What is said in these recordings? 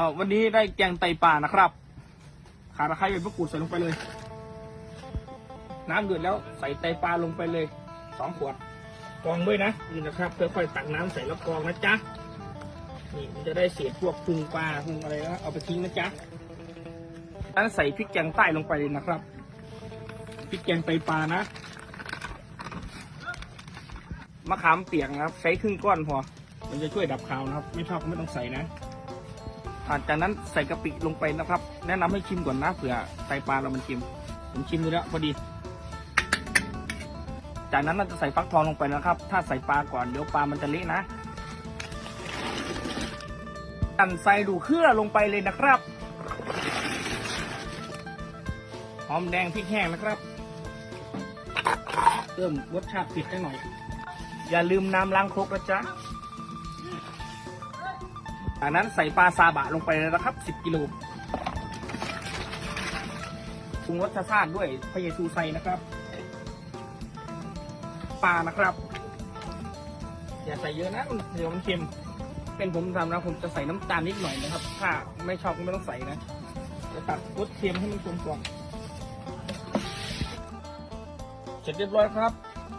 อ่าวันนี้ได้แกงไตปลานะครับขาตะไคร้ใบมะกรูดใส่ลงไปเลย น้ำเดือดแล้วใส่ไตปลาลงไปเลยสองขวดกองด้วยนะนี่นะครับค่อยๆตักน้ำใส่แล้วกองนะจ๊ะนี่มันจะได้เศษพวกพุงปลาพุงอะไรนะเอาไปทิ้งนะจ๊ะนั้นใส่พริกแกงใต้ลงไปเลยนะครับพริกแกงไตปลานะมะขามเปียกนะครับ ใช้ครึ่งก้อนพอ มันจะช่วยดับคาวนะครับ ไม่ชอบก็ไม่ต้องใส่นะ อ่าจากนั้นใส่กะปิลงไปนะครับ แนะนำให้ชิมก่อนนะเผื่อไตปลาเรามันเค็มผมชิมดูแล้วพอดี จากนั้นเราจะใส่ฟักทองลงไปนะครับ ถ้าใส่ปลาก่อนเดี๋ยวปลามันจะเละนะกันใส่ดูเครือลงไปเลยนะครับหอมแดงพริกแห้งนะครับเพิ่มรสชาติผ็ดได้หน่อย อย่าลืมน้ำล้างครกนะจ๊ะ จากนั้นใส่ปลาซาบะลงไปเลยนะครับ 10 กิโลปรุงรสชาติด้วยพะเยซูไซนะครับ ปลานะครับ อย่าใส่เยอะนะเดี๋ยวมันเค็ม เป็นผมทำนะผมจะใส่น้ำตาลนิดหน่อยนะครับ ถ้าไม่ชอบก็ไม่ต้องใส่นะจะตัดรสเค็มให้มันกลมกล่อมเสร็จเรียบร้อยครับ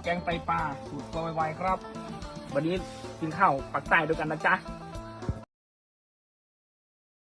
แกงไตปลาสูตรกอไวๆครับ วันนี้กินข้าวปักใต้ด้วยกันนะจ๊ะ